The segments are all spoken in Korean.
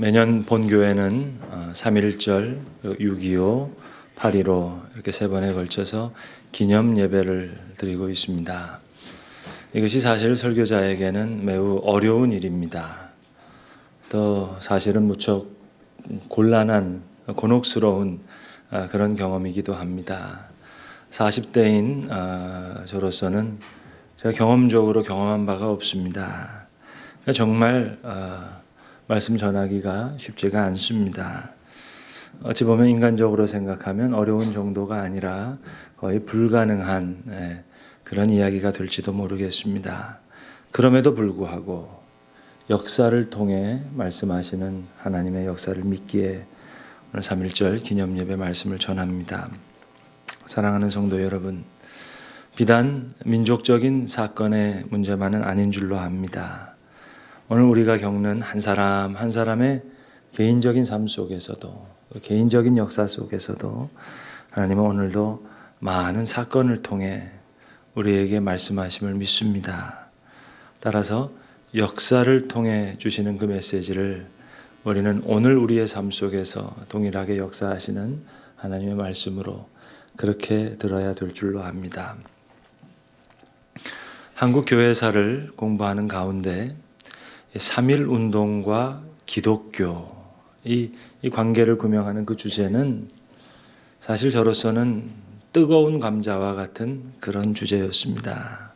매년 본교회는 3.1절, 6.25, 8.15 이렇게 세 번에 걸쳐서 기념 예배를 드리고 있습니다. 이것이 사실 설교자에게는 매우 어려운 일입니다. 또 사실은 무척 곤란한, 곤혹스러운 아, 그런 경험이기도 합니다. 40대인 아, 저로서는 제가 경험적으로 경험한 바가 없습니다. 그러니까 정말 아, 말씀 전하기가 쉽지가 않습니다. 어찌 보면 인간적으로 생각하면 어려운 정도가 아니라 거의 불가능한 예, 그런 이야기가 될지도 모르겠습니다. 그럼에도 불구하고 역사를 통해 말씀하시는 하나님의 역사를 믿기에 오늘 3.1절 기념예배 말씀을 전합니다. 사랑하는 성도 여러분, 비단 민족적인 사건의 문제만은 아닌 줄로 압니다. 오늘 우리가 겪는 한 사람 한 사람의 개인적인 삶 속에서도 개인적인 역사 속에서도 하나님은 오늘도 많은 사건을 통해 우리에게 말씀하심을 믿습니다. 따라서 역사를 통해 주시는 그 메시지를 우리는 오늘 우리의 삶 속에서 동일하게 역사하시는 하나님의 말씀으로 그렇게 들어야 될 줄로 압니다. 한국 교회사를 공부하는 가운데 3.1 운동과 기독교 이, 이 관계를 구명하는 그 주제는 사실 저로서는 뜨거운 감자와 같은 그런 주제였습니다.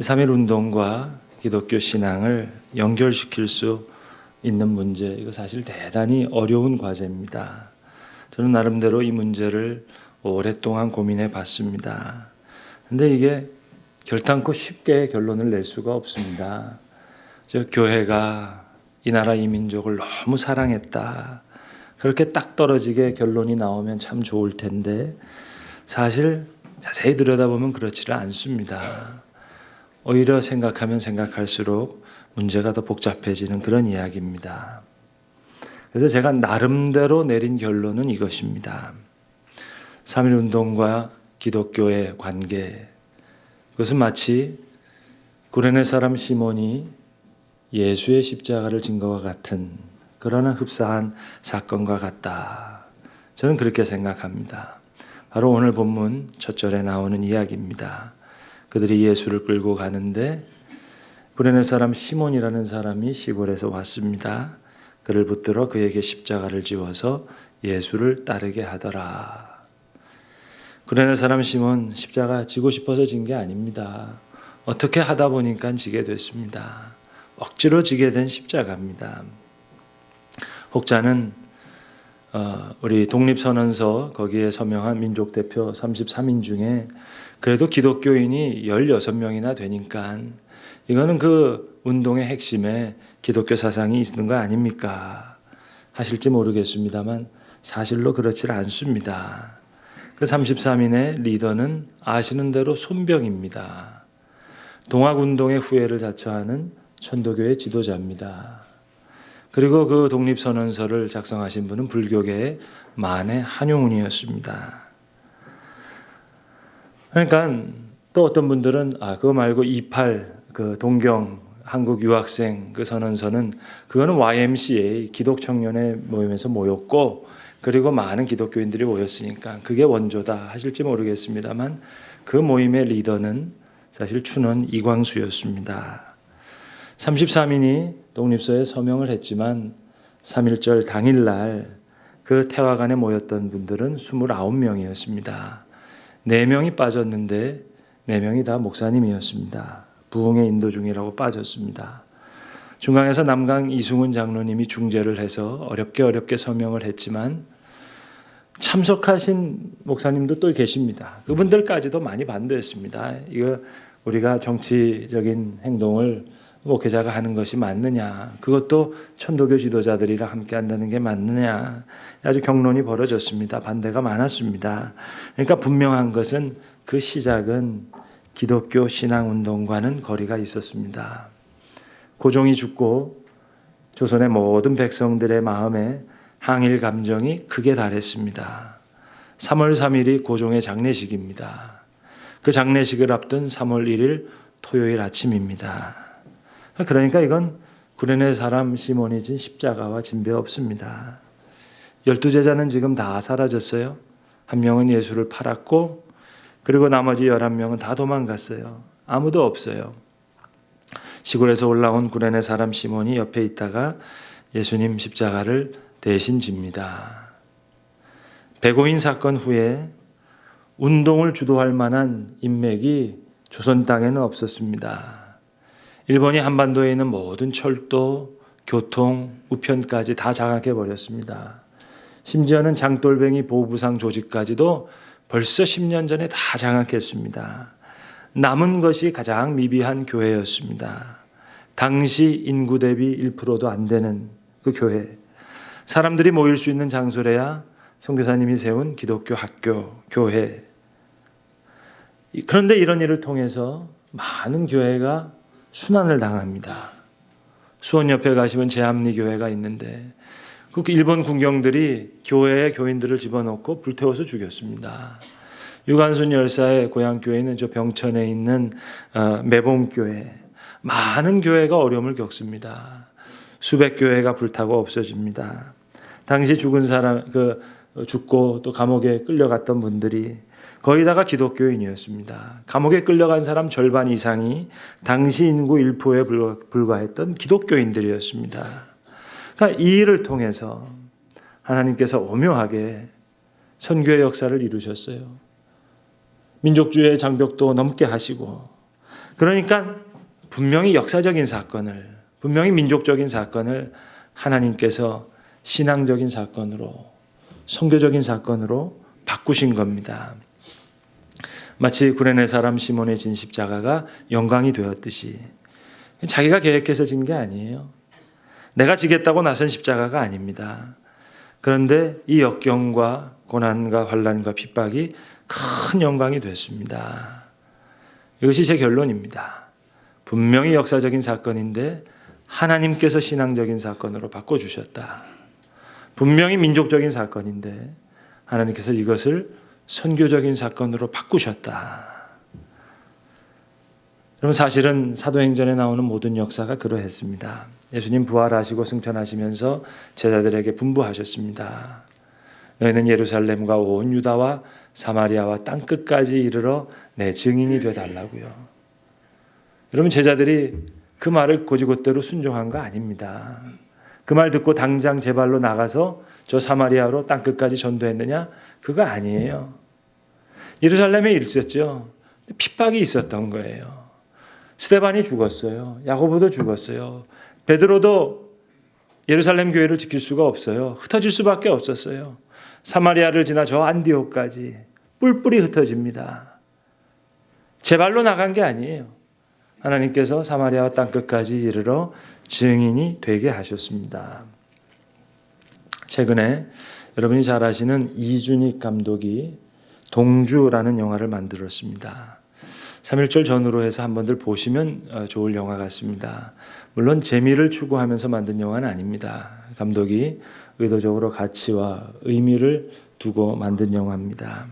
3.1 운동과 기독교 신앙을 연결시킬 수 있는 문제, 이거 사실 대단히 어려운 과제입니다. 저는 나름대로 이 문제를 오랫동안 고민해 봤습니다. 근데 이게 결단코 쉽게 결론을 낼 수가 없습니다. 저 교회가 이 나라 이 민족을 너무 사랑했다. 그렇게 딱 떨어지게 결론이 나오면 참 좋을 텐데 사실 자세히 들여다보면 그렇지를 않습니다. 오히려 생각하면 생각할수록 문제가 더 복잡해지는 그런 이야기입니다. 그래서 제가 나름대로 내린 결론은 이것입니다. 3.1 운동과 기독교의 관계. 그것은 마치 구레네 사람 시몬이 예수의 십자가를 진 것과 같은 그러한 흡사한 사건과 같다. 저는 그렇게 생각합니다. 바로 오늘 본문 첫 절에 나오는 이야기입니다. 그들이 예수를 끌고 가는데 구레네 사람 시몬이라는 사람이 시골에서 왔습니다. 그를 붙들어 그에게 십자가를 지워서 예수를 따르게 하더라. 구레네 사람 시몬 십자가 지고 싶어서 진 게 아닙니다. 어떻게 하다 보니까 지게 됐습니다. 억지로 지게 된 십자가입니다. 혹자는 어, 우리 독립선언서 거기에 서명한 민족 대표 33인 중에 그래도 기독교인이 16명이나 되니까 이거는 그 운동의 핵심에 기독교 사상이 있는 거 아닙니까? 하실지 모르겠습니다만 사실로 그렇지 않습니다. 그 33인의 리더는 아시는 대로 손병입니다. 동학운동의 후예를 자처하는 천도교의 지도자입니다. 그리고 그 독립선언서를 작성하신 분은 불교계의 만해 한용운이었습니다. 그러니까 또 어떤 분들은 아 그거 말고 28 그 동경 한국 유학생 그 선언서는 그거는 YMCA 기독 청년의 모임에서 모였고 그리고 많은 기독교인들이 모였으니까 그게 원조다 하실지 모르겠습니다만 그 모임의 리더는 사실 춘원 이광수였습니다. 33인이 독립서에 서명을 했지만 3.1절 당일날 그 태화관에 모였던 분들은 29명이었습니다. 4명이 빠졌는데 4명이 다 목사님이었습니다. 부흥의 인도 중이라고 빠졌습니다. 중앙에서 남강 이승훈 장로님이 중재를 해서 어렵게 어렵게 서명을 했지만 참석하신 목사님도 또 계십니다. 그분들까지도 많이 반대했습니다. 이거 우리가 정치적인 행동을 목회자가 하는 것이 맞느냐? 그것도 천도교 지도자들이랑 함께 한다는 게 맞느냐? 아주 경론이 벌어졌습니다. 반대가 많았습니다. 그러니까 분명한 것은 그 시작은 기독교 신앙 운동과는 거리가 있었습니다. 고종이 죽고 조선의 모든 백성들의 마음에 항일 감정이 극에 달했습니다. 3월 3일이 고종의 장례식입니다. 그 장례식을 앞둔 3월 1일 토요일 아침입니다. 그러니까 이건 구레네 사람 시몬이 진 십자가와 진배 없습니다. 열두 제자는 지금 다 사라졌어요. 한 명은 예수를 팔았고 그리고 나머지 열한 명은 다 도망갔어요. 아무도 없어요. 시골에서 올라온 구레네 사람 시몬이 옆에 있다가 예수님 십자가를 대신 집니다. 백오인 사건 후에 운동을 주도할 만한 인맥이 조선 땅에는 없었습니다. 일본이 한반도에 있는 모든 철도, 교통, 우편까지 다 장악해 버렸습니다. 심지어는 장돌뱅이 보부상 조직까지도 벌써 10년 전에 다 장악했습니다. 남은 것이 가장 미비한 교회였습니다. 당시 인구 대비 1%도 안 되는 그 교회. 사람들이 모일 수 있는 장소래야 선교사님이 세운 기독교 학교, 교회. 그런데 이런 일을 통해서 많은 교회가 순환을 당합니다. 수원 옆에 가시면 제암리 교회가 있는데 그 일본 군경들이 교회에 교인들을 집어넣고 불태워서 죽였습니다. 유관순 열사의 고향 교회는 저 병천에 있는 어, 매봉 교회. 많은 교회가 어려움을 겪습니다. 수백 교회가 불타고 없어집니다. 당시 죽은 사람 그 죽고 또 감옥에 끌려갔던 분들이 거의 다가 기독교인이었습니다. 감옥에 끌려간 사람 절반 이상이 당시 인구 1%에 불과했던 기독교인들이었습니다. 그러니까 이 일을 통해서 하나님께서 오묘하게 선교의 역사를 이루셨어요. 민족주의의 장벽도 넘게 하시고 그러니까 분명히 역사적인 사건을 분명히 민족적인 사건을 하나님께서 신앙적인 사건으로 선교적인 사건으로 바꾸신 겁니다. 마치 구레네 사람 시몬의 진 십자가가 영광이 되었듯이 자기가 계획해서 진 게 아니에요. 내가 지겠다고 나선 십자가가 아닙니다. 그런데 이 역경과 고난과 환란과 핍박이 큰 영광이 됐습니다. 이것이 제 결론입니다. 분명히 역사적인 사건인데 하나님께서 신앙적인 사건으로 바꿔 주셨다. 분명히 민족적인 사건인데 하나님께서 이것을 선교적인 사건으로 바꾸셨다. 여러분 사실은 사도행전에 나오는 모든 역사가 그러했습니다. 예수님 부활하시고 승천하시면서 제자들에게 분부하셨습니다. 너희는 예루살렘과 온 유다와 사마리아와 땅 끝까지 이르러 내 증인이 되 달라고요. 여러분 제자들이 그 말을 고지고대로 순종한 거 아닙니다. 그 말 듣고 당장 제 발로 나가서 저 사마리아로 땅 끝까지 전도했느냐? 그거 아니에요. 예루살렘에 있었죠. 핍박이 있었던 거예요. 스테반이 죽었어요. 야고보도 죽었어요. 베드로도 예루살렘 교회를 지킬 수가 없어요. 흩어질 수밖에 없었어요. 사마리아를 지나 저 안디오까지 뿔뿔이 흩어집니다. 제 발로 나간 게 아니에요. 하나님께서 사마리아 땅 끝까지 이르러 증인이 되게 하셨습니다. 최근에 여러분이 잘 아시는 이준익 감독이 동주라는 영화를 만들었습니다. 3일절 전후로 해서 한번들 보시면 어, 좋을 영화 같습니다. 물론 재미를 추구하면서 만든 영화는 아닙니다. 감독이 의도적으로 가치와 의미를 두고 만든 영화입니다.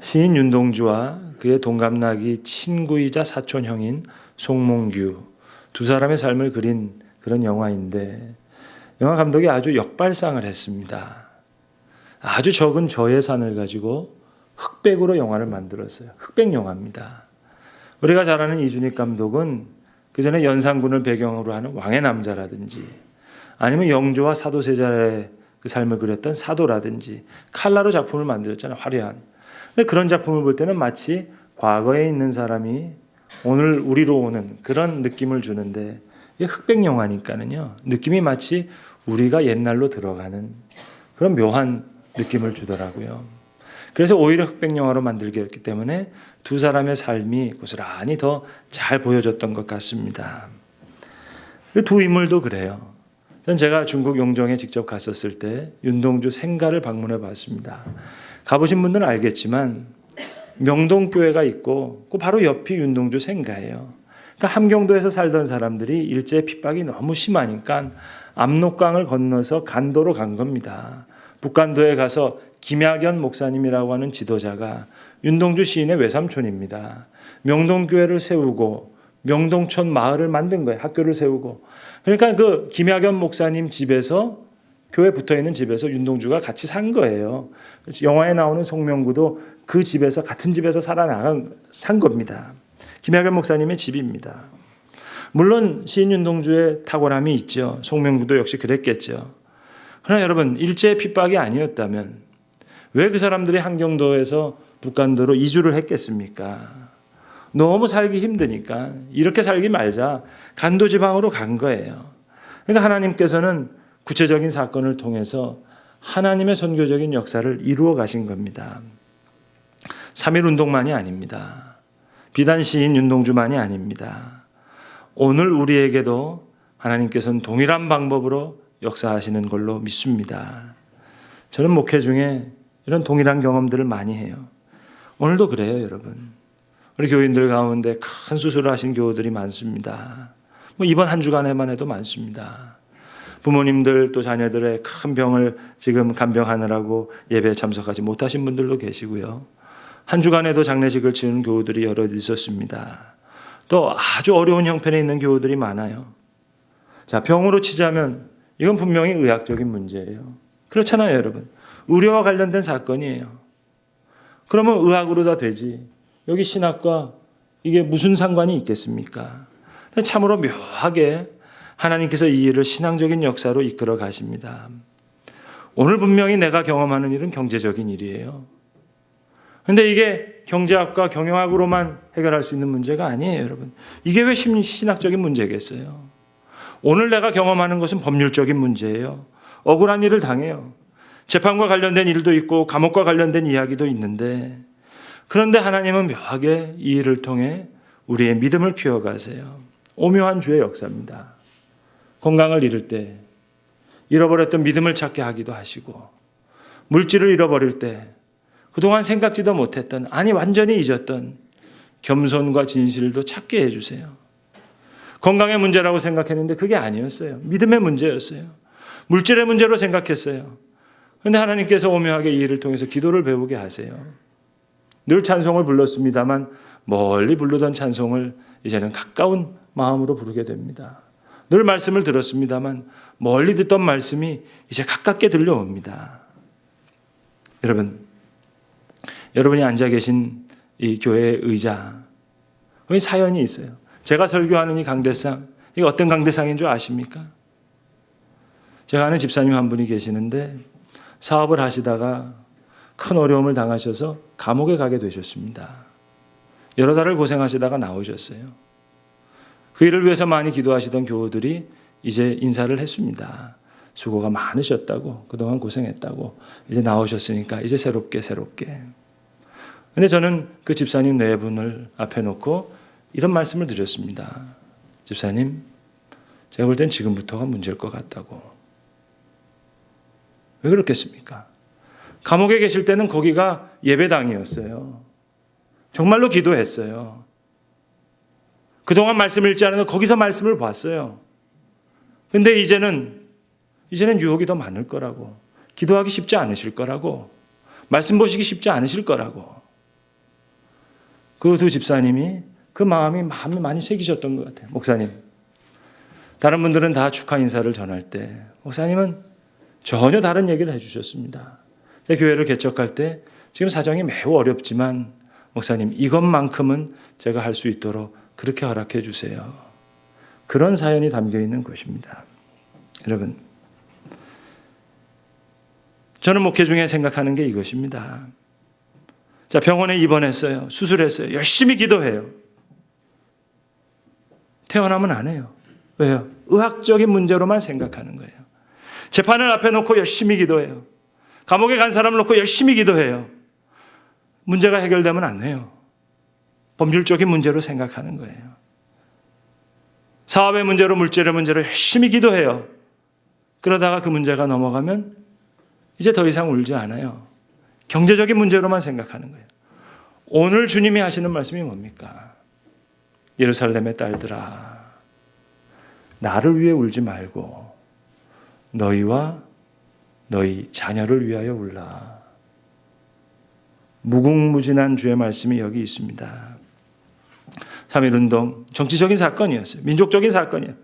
시인 윤동주와 그의 동갑나기 친구이자 사촌형인 송몽규 두 사람의 삶을 그린 그런 영화인데 영화 감독이 아주 역발상을 했습니다. 아주 적은 저예산을 가지고 흑백으로 영화를 만들었어요. 흑백 영화입니다. 우리가 잘 아는 이준익 감독은 그 전에 연산군을 배경으로 하는 왕의 남자라든지 아니면 영조와 사도세자의 그 삶을 그렸던 사도라든지 칼라로 작품을 만들었잖아요. 화려한. 근데 그런 작품을 볼 때는 마치 과거에 있는 사람이 오늘 우리로 오는 그런 느낌을 주는데 흑백 영화니까는요. 느낌이 마치 우리가 옛날로 들어가는 그런 묘한 느낌을 주더라고요. 그래서 오히려 흑백 영화로 만들게 했기 때문에 두 사람의 삶이 고스란히 더 잘 보여졌던 것 같습니다. 그두 인물도 그래요. 전 제가 중국 용정에 직접 갔었을 때 윤동주 생가를 방문해 봤습니다. 가보신 분들은 알겠지만 명동교회가 있고 그 바로 옆이 윤동주 생가예요. 그러니까 함경도에서 살던 사람들이 일제 핍박이 너무 심하니까 압록강을 건너서 간도로 간 겁니다. 북간도에 가서 김야견 목사님이라고 하는 지도자가 윤동주 시인의 외삼촌입니다. 명동교회를 세우고 명동촌 마을을 만든 거예요. 학교를 세우고. 그러니까 그 김학연 목사님 집에서 교회 붙어 있는 집에서 윤동주가 같이 산 거예요. 영화에 나오는 송명구도 그 집에서 같은 집에서 살아나간 산 겁니다. 김학연 목사님의 집입니다. 물론 시인 윤동주의 탁월함이 있죠. 송명구도 역시 그랬겠죠. 그러나 여러분 일제의 핍박이 아니었다면 왜 그 사람들이 한경도에서 북간도로 이주를 했겠습니까? 너무 살기 힘드니까 이렇게 살기 말자 간도 지방으로 간 거예요. 그러니까 하나님께서는 구체적인 사건을 통해서 하나님의 선교적인 역사를 이루어 가신 겁니다. 3.1 운동만이 아닙니다. 비단 시인 윤동주만이 아닙니다. 오늘 우리에게도 하나님께서는 동일한 방법으로 역사하시는 걸로 믿습니다. 저는 목회 중에 이런 동일한 경험들을 많이 해요. 오늘도 그래요, 여러분. 우리 교인들 가운데 큰 수술을 하신 교우들이 많습니다. 뭐 이번 한 주간에만 해도 많습니다. 부모님들 또 자녀들의 큰 병을 지금 간병하느라고 예배에 참석하지 못하신 분들도 계시고요. 한 주간에도 장례식을 치는 교우들이 여러 있었습니다. 또 아주 어려운 형편에 있는 교우들이 많아요. 자, 병으로 치자면 이건 분명히 의학적인 문제예요. 그렇잖아요, 여러분. 의료와 관련된 사건이에요. 그러면 의학으로 다 되지. 여기 신학과 이게 무슨 상관이 있겠습니까? 참으로 묘하게 하나님께서 이 일을 신앙적인 역사로 이끌어 가십니다. 오늘 분명히 내가 경험하는 일은 경제적인 일이에요. 근데 이게 경제학과 경영학으로만 해결할 수 있는 문제가 아니에요, 여러분. 이게 왜 심리 신학적인 문제겠어요? 오늘 내가 경험하는 것은 법률적인 문제예요. 억울한 일을 당해요. 재판과 관련된 일도 있고 감옥과 관련된 이야기도 있는데 그런데 하나님은 묘하게 이 일을 통해 우리의 믿음을 키워가세요. 오묘한 주의 역사입니다. 건강을 잃을 때 잃어버렸던 믿음을 찾게 하기도 하시고 물질을 잃어버릴 때 그동안 생각지도 못했던 아니 완전히 잊었던 겸손과 진실도 찾게 해주세요. 건강의 문제라고 생각했는데 그게 아니었어요. 믿음의 문제였어요. 물질의 문제로 생각했어요. 그런데 하나님께서 오묘하게 이 일을 통해서 기도를 배우게 하세요. 늘 찬송을 불렀습니다만 멀리 부르던 찬송을 이제는 가까운 마음으로 부르게 됩니다. 늘 말씀을 들었습니다만 멀리 듣던 말씀이 이제 가깝게 들려옵니다. 여러분, 여러분이 앉아 계신 이 교회의 의자, 거기 사연이 있어요. 제가 설교하는 이 강대상, 이게 어떤 강대상인 줄 아십니까? 제가 아는 집사님 한 분이 계시는데 사업을 하시다가 큰 어려움을 당하셔서 감옥에 가게 되셨습니다. 여러 달을 고생하시다가 나오셨어요. 그 일을 위해서 많이 기도하시던 교우들이 이제 인사를 했습니다. 수고가 많으셨다고, 그동안 고생했다고, 이제 나오셨으니까 이제 새롭게, 새롭게. 근데 저는 그 집사님 네 분을 앞에 놓고 이런 말씀을 드렸습니다. 집사님, 제가 볼 땐 지금부터가 문제일 것 같다고. 왜 그렇겠습니까? 감옥에 계실 때는 거기가 예배당이었어요. 정말로 기도했어요. 그동안 말씀을 읽지 않아도 거기서 말씀을 봤어요. 근데 이제는, 이제는 유혹이 더 많을 거라고. 기도하기 쉽지 않으실 거라고. 말씀 보시기 쉽지 않으실 거라고. 그 두 집사님이 그 마음이 마음이 많이 새기셨던 것 같아요. 목사님. 다른 분들은 다 축하 인사를 전할 때 목사님은 전혀 다른 얘기를 해주셨습니다. 제 교회를 개척할 때 지금 사정이 매우 어렵지만 목사님 이것만큼은 제가 할 수 있도록 그렇게 허락해 주세요. 그런 사연이 담겨 있는 것입니다. 여러분, 저는 목회 중에 생각하는 게 이것입니다. 자, 병원에 입원했어요. 수술했어요. 열심히 기도해요. 태어나면 안 해요. 왜요? 의학적인 문제로만 생각하는 거예요. 재판을 앞에 놓고 열심히 기도해요. 감옥에 간 사람을 놓고 열심히 기도해요. 문제가 해결되면 안 해요. 법률적인 문제로 생각하는 거예요. 사업의 문제로 물질의 문제로 열심히 기도해요. 그러다가 그 문제가 넘어가면 이제 더 이상 울지 않아요. 경제적인 문제로만 생각하는 거예요. 오늘 주님이 하시는 말씀이 뭡니까? 예루살렘의 딸들아, 나를 위해 울지 말고 너희와 너희 자녀를 위하여 울라. 무궁무진한 주의 말씀이 여기 있습니다. 3.1운동 정치적인 사건이었어요. 민족적인 사건이에요.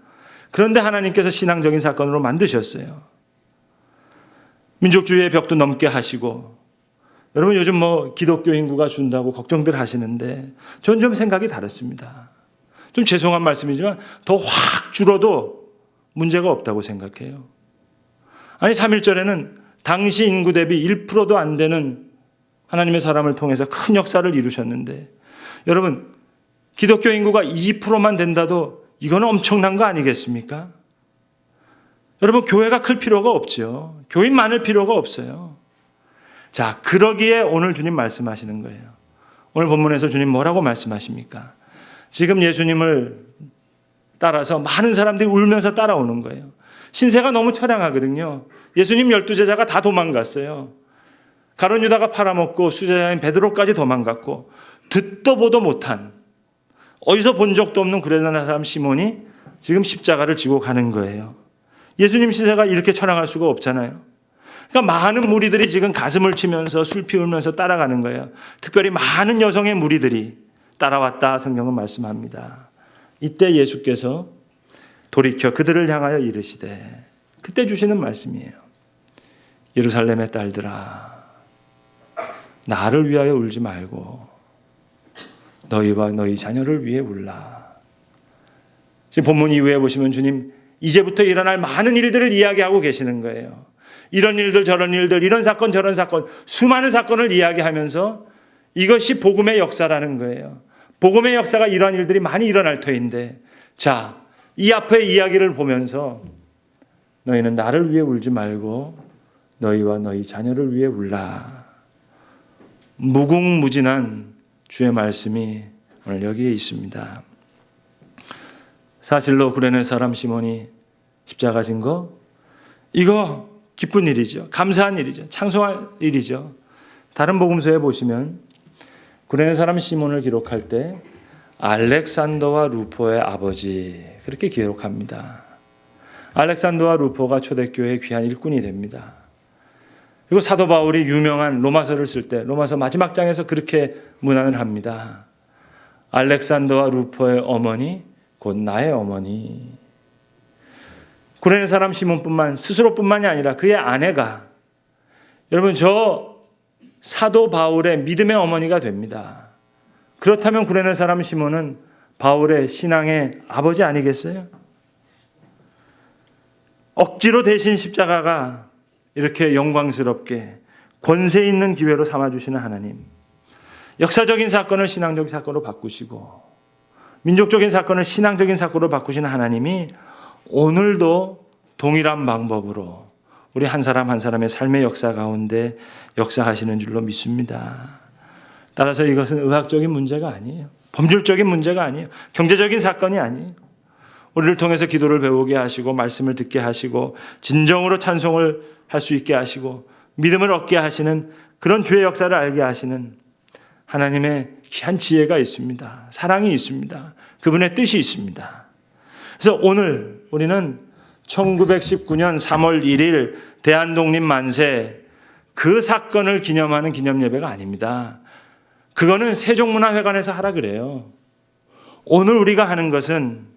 그런데 하나님께서 신앙적인 사건으로 만드셨어요. 민족주의의 벽도 넘게 하시고 여러분 요즘 뭐 기독교 인구가 준다고 걱정들 하시는데 저는 좀 생각이 다릅니다. 좀 죄송한 말씀이지만 더 확 줄어도 문제가 없다고 생각해요. 아니 3.1절에는 당시 인구 대비 1%도 안 되는 하나님의 사람을 통해서 큰 역사를 이루셨는데 여러분 기독교 인구가 2%만 된다도 이거는 엄청난 거 아니겠습니까? 여러분 교회가 클 필요가 없죠. 교인 많을 필요가 없어요. 자, 그러기에 오늘 주님 말씀하시는 거예요. 오늘 본문에서 주님 뭐라고 말씀하십니까? 지금 예수님을 따라서 많은 사람들이 울면서 따라오는 거예요. 신세가 너무 처량하거든요. 예수님 열두 제자가 다 도망갔어요. 가론 유다가 팔아먹고 수제자인 베드로까지 도망갔고 듣도 보도 못한 어디서 본 적도 없는 구레나나 사람 시몬이 지금 십자가를 지고 가는 거예요. 예수님 신세가 이렇게 처량할 수가 없잖아요. 그러니까 많은 무리들이 지금 가슴을 치면서 술 피우면서 따라가는 거예요. 특별히 많은 여성의 무리들이 따라왔다 성경은 말씀합니다. 이때 예수께서 돌이켜 그들을 향하여 이르시되 그때 주시는 말씀이에요. 예루살렘의 딸들아 나를 위하여 울지 말고 너희와 너희 자녀를 위해 울라. 지금 본문 이후에 보시면 주님 이제부터 일어날 많은 일들을 이야기하고 계시는 거예요. 이런 일들 저런 일들 이런 사건 저런 사건 수많은 사건을 이야기하면서 이것이 복음의 역사라는 거예요. 복음의 역사가 이러한 일들이 많이 일어날 터인데 자, 이 앞의 이야기를 보면서 너희는 나를 위해 울지 말고 너희와 너희 자녀를 위해 울라. 무궁무진한 주의 말씀이 오늘 여기에 있습니다. 사실로 구레네 사람 시몬이 십자가 진 거, 이거 기쁜 일이죠. 감사한 일이죠. 창송한 일이죠. 다른 복음서에 보시면 구레네 사람 시몬을 기록할 때 알렉산더와 루포의 아버지 그렇게 기록합니다. 알렉산더와 루포가 초대교회의 귀한 일꾼이 됩니다. 그리고 사도 바울이 유명한 로마서를 쓸 때 로마서 마지막 장에서 그렇게 문안을 합니다. 알렉산더와 루포의 어머니 곧 나의 어머니. 구레네 사람 시몬뿐만 스스로뿐만이 아니라 그의 아내가 여러분 저 사도 바울의 믿음의 어머니가 됩니다. 그렇다면 구레네 사람 시몬은 바울의 신앙의 아버지 아니겠어요? 억지로 대신 십자가가 이렇게 영광스럽게 권세 있는 기회로 삼아 주시는 하나님. 역사적인 사건을 신앙적인 사건으로 바꾸시고 민족적인 사건을 신앙적인 사건으로 바꾸시는 하나님이 오늘도 동일한 방법으로 우리 한 사람 한 사람의 삶의 역사 가운데 역사하시는 줄로 믿습니다. 따라서 이것은 의학적인 문제가 아니에요. 법률적인 문제가 아니에요. 경제적인 사건이 아니에요. 우리를 통해서 기도를 배우게 하시고 말씀을 듣게 하시고 진정으로 찬송을 할 수 있게 하시고 믿음을 얻게 하시는 그런 주의 역사를 알게 하시는 하나님의 귀한 지혜가 있습니다. 사랑이 있습니다. 그분의 뜻이 있습니다. 그래서 오늘 우리는 1919년 3월 1일 대한독립 만세 그 사건을 기념하는 기념 예배가 아닙니다. 그거는 세종문화회관에서 하라 그래요. 오늘 우리가 하는 것은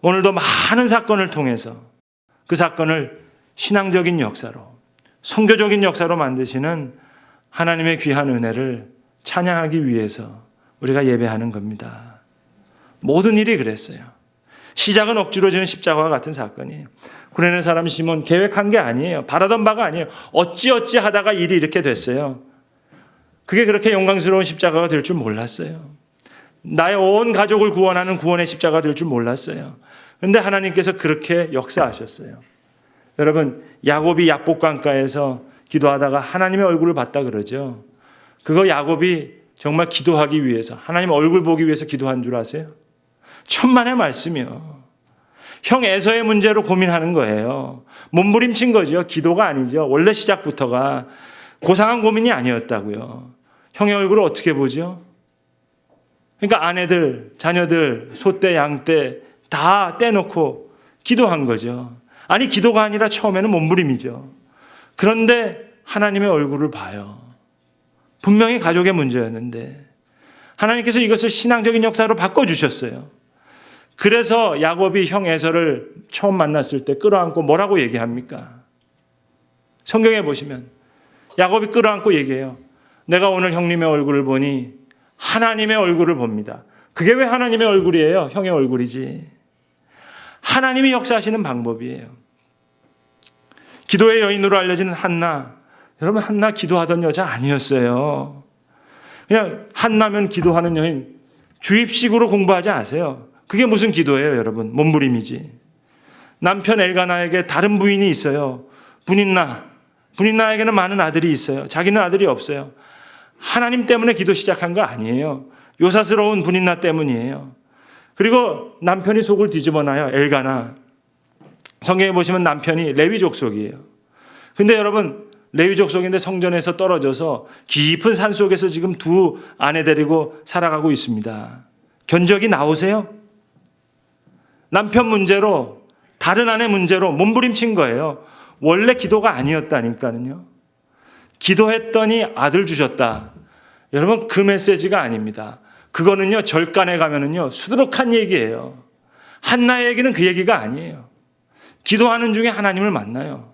오늘도 많은 사건을 통해서 그 사건을 신앙적인 역사로, 성교적인 역사로 만드시는 하나님의 귀한 은혜를 찬양하기 위해서 우리가 예배하는 겁니다. 모든 일이 그랬어요. 시작은 억지로 지은 십자가와 같은 사건이에요. 구레네 사람 시몬 계획한 게 아니에요. 바라던 바가 아니에요. 어찌어찌 하다가 일이 이렇게 됐어요. 그게 그렇게 영광스러운 십자가가 될 줄 몰랐어요. 나의 온 가족을 구원하는 구원의 십자가가 될줄 몰랐어요. 근데 하나님께서 그렇게 역사하셨어요. 여러분, 야곱이 야복강가에서 기도하다가 하나님의 얼굴을 봤다 그러죠. 그거 야곱이 정말 기도하기 위해서, 하나님 얼굴 보기 위해서 기도한 줄 아세요? 천만의 말씀이요. 형 에서의 문제로 고민하는 거예요. 몸부림친 거죠. 기도가 아니죠. 원래 시작부터가 고상한 고민이 아니었다고요. 형의 얼굴을 어떻게 보죠? 그러니까 아내들, 자녀들, 소떼, 양떼 다 떼놓고 기도한 거죠. 아니, 기도가 아니라 처음에는 몸부림이죠. 그런데 하나님의 얼굴을 봐요. 분명히 가족의 문제였는데 하나님께서 이것을 신앙적인 역사로 바꿔 주셨어요. 그래서 야곱이 형 에서를 처음 만났을 때 끌어안고 뭐라고 얘기합니까? 성경에 보시면 야곱이 끌어안고 얘기해요. 내가 오늘 형님의 얼굴을 보니 하나님의 얼굴을 봅니다. 그게 왜 하나님의 얼굴이에요? 형의 얼굴이지. 하나님이 역사하시는 방법이에요. 기도의 여인으로 알려지는 한나. 여러분 한나 기도하던 여자 아니었어요. 그냥 한나면 기도하는 여인 주입식으로 공부하지 않으세요. 그게 무슨 기도예요, 여러분? 몸부림이지. 남편 엘가나에게 다른 부인이 있어요. 분인나. 분인나에게는 많은 아들이 있어요. 자기는 아들이 없어요. 하나님 때문에 기도 시작한 거 아니에요. 요사스러운 분인나 때문이에요. 그리고 남편이 속을 뒤집어 놔요. 엘가나. 성경에 보시면 남편이 레위 족 속이에요. 근데 여러분 레위 족 속인데 성전에서 떨어져서 깊은 산 속에서 지금 두 아내 데리고 살아가고 있습니다. 견적이 나오세요? 남편 문제로 다른 아내 문제로 몸부림친 거예요. 원래 기도가 아니었다니까는요. 기도했더니 아들 주셨다. 여러분 그 메시지가 아닙니다. 그거는요 절간에 가면은요 수두룩한 얘기예요. 한나의 얘기는 그 얘기가 아니에요. 기도하는 중에 하나님을 만나요.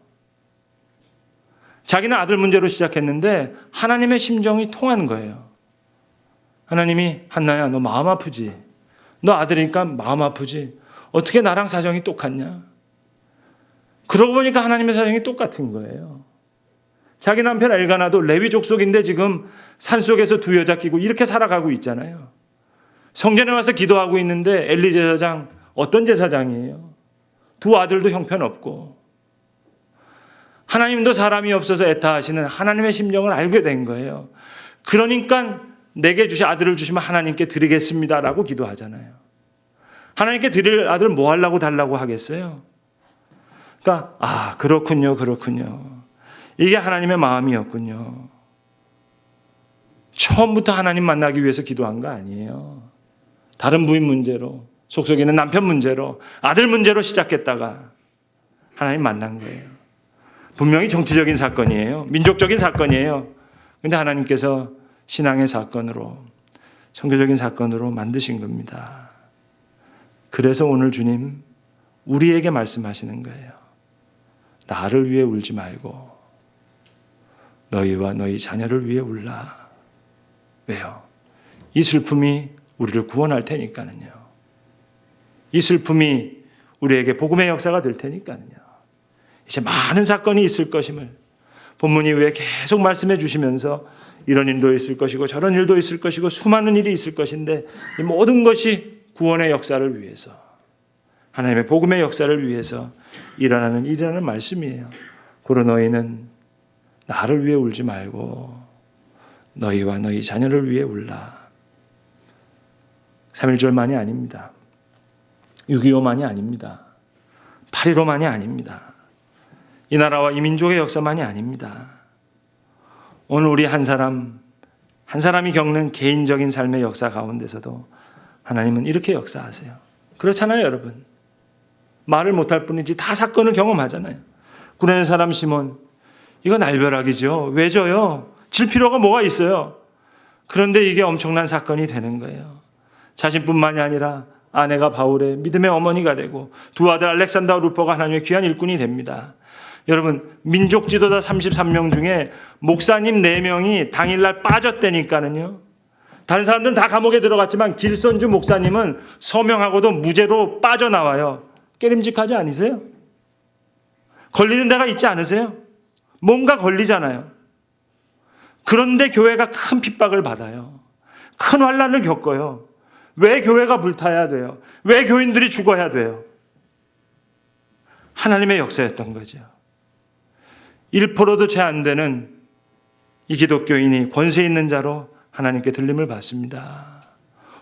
자기는 아들 문제로 시작했는데 하나님의 심정이 통한 거예요. 하나님이 한나야 너 마음 아프지? 너 아들이니까 마음 아프지? 어떻게 나랑 사정이 똑같냐? 그러고 보니까 하나님의 사정이 똑같은 거예요. 자기 남편 엘가나도 레위 족 속인데 지금 산속에서 두 여자 끼고 이렇게 살아가고 있잖아요. 성전에 와서 기도하고 있는데 엘리 제사장 어떤 제사장이에요? 두 아들도 형편없고 하나님도 사람이 없어서 애타하시는 하나님의 심정을 알게 된 거예요. 그러니까 내게 주신 아들을 주시면 하나님께 드리겠습니다라고 기도하잖아요. 하나님께 드릴 아들 뭐 하려고 달라고 하겠어요? 그러니까 아 그렇군요, 그렇군요. 이게 하나님의 마음이었군요. 처음부터 하나님 만나기 위해서 기도한 거 아니에요. 다른 부인 문제로, 속속이는 남편 문제로, 아들 문제로 시작했다가 하나님 만난 거예요. 분명히 정치적인 사건이에요. 민족적인 사건이에요. 근데 하나님께서 신앙의 사건으로, 성교적인 사건으로 만드신 겁니다. 그래서 오늘 주님, 우리에게 말씀하시는 거예요. 나를 위해 울지 말고, 너희와 너희 자녀를 위해 울라. 왜요? 이 슬픔이 우리를 구원할 테니까는요. 이 슬픔이 우리에게 복음의 역사가 될 테니까는요. 이제 많은 사건이 있을 것임을 본문 이후에 계속 말씀해 주시면서 이런 일도 있을 것이고 저런 일도 있을 것이고 수많은 일이 있을 것인데 이 모든 것이 구원의 역사를 위해서 하나님의 복음의 역사를 위해서 일어나는 일이라는 말씀이에요. 고로 너희는 나를 위해 울지 말고 너희와 너희 자녀를 위해 울라. 3.1절만이 아닙니다. 6.25만이 아닙니다. 8.15만이 아닙니다. 이 나라와 이 민족의 역사만이 아닙니다. 오늘 우리 한 사람, 한 사람이 겪는 개인적인 삶의 역사 가운데서도 하나님은 이렇게 역사하세요. 그렇잖아요, 여러분. 말을 못할 뿐이지 다 사건을 경험하잖아요. 구레네 사람 시몬, 이거 날벼락이죠. 왜 져요? 질 필요가 뭐가 있어요? 그런데 이게 엄청난 사건이 되는 거예요. 자신뿐만이 아니라 아내가 바울의 믿음의 어머니가 되고 두 아들 알렉산더 루퍼가 하나님의 귀한 일꾼이 됩니다. 여러분 민족 지도자 33명 중에 목사님 4명이 당일날 빠졌다니까는요. 다른 사람들은 다 감옥에 들어갔지만 길선주 목사님은 서명하고도 무죄로 빠져나와요. 깨림직하지 않으세요? 걸리는 데가 있지 않으세요? 뭔가 걸리잖아요. 그런데 교회가 큰 핍박을 받아요. 큰 환란을 겪어요. 왜 교회가 불타야 돼요? 왜 교인들이 죽어야 돼요? 하나님의 역사였던 거죠. 1%도 채 안 되는 이 기독교인이 권세 있는 자로 하나님께 들림을 받습니다.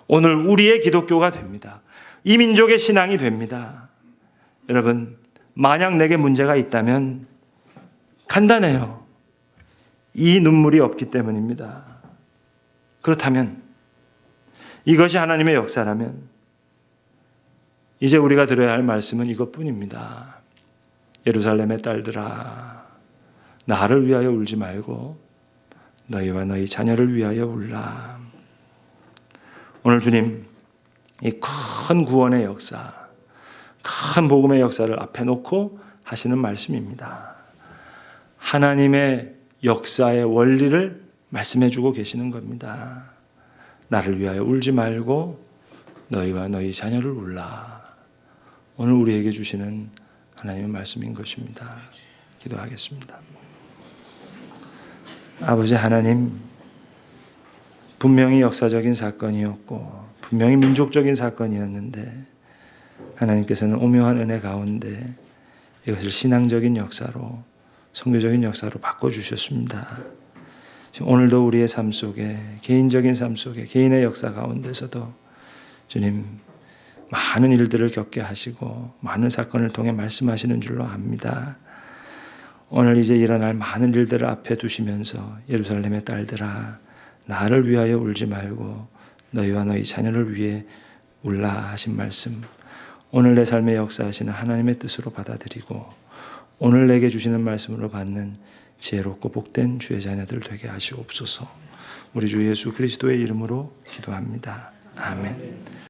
오늘 우리의 기독교가 됩니다. 이 민족의 신앙이 됩니다. 여러분, 만약 내게 문제가 있다면 간단해요. 이 눈물이 없기 때문입니다. 그렇다면 이것이 하나님의 역사라면 이제 우리가 들어야 할 말씀은 이것뿐입니다. 예루살렘의 딸들아 나를 위하여 울지 말고 너희와 너희 자녀를 위하여 울라. 오늘 주님 이 큰 구원의 역사, 큰 복음의 역사를 앞에 놓고 하시는 말씀입니다. 하나님의 역사의 원리를 말씀해 주고 계시는 겁니다. 나를 위하여 울지 말고 너희와 너희 자녀를 울라. 오늘 우리에게 주시는 하나님의 말씀인 것입니다. 기도하겠습니다. 아버지 하나님, 분명히 역사적인 사건이었고, 분명히 민족적인 사건이었는데, 하나님께서는 오묘한 은혜 가운데 이것을 신앙적인 역사로, 성교적인 역사로 바꿔주셨습니다. 오늘도 우리의 삶 속에, 개인적인 삶 속에, 개인의 역사 가운데서도 주님, 많은 일들을 겪게 하시고, 많은 사건을 통해 말씀하시는 줄로 압니다. 오늘 이제 일어날 많은 일들을 앞에 두시면서 예루살렘의 딸들아 나를 위하여 울지 말고 너희와 너희 자녀를 위해 울라 하신 말씀 오늘 내 삶의 역사하시는 하나님의 뜻으로 받아들이고 오늘 내게 주시는 말씀으로 받는 지혜롭고 복된 주의 자녀들 되게 하시옵소서 우리 주 예수 그리스도의 이름으로 기도합니다. 아멘.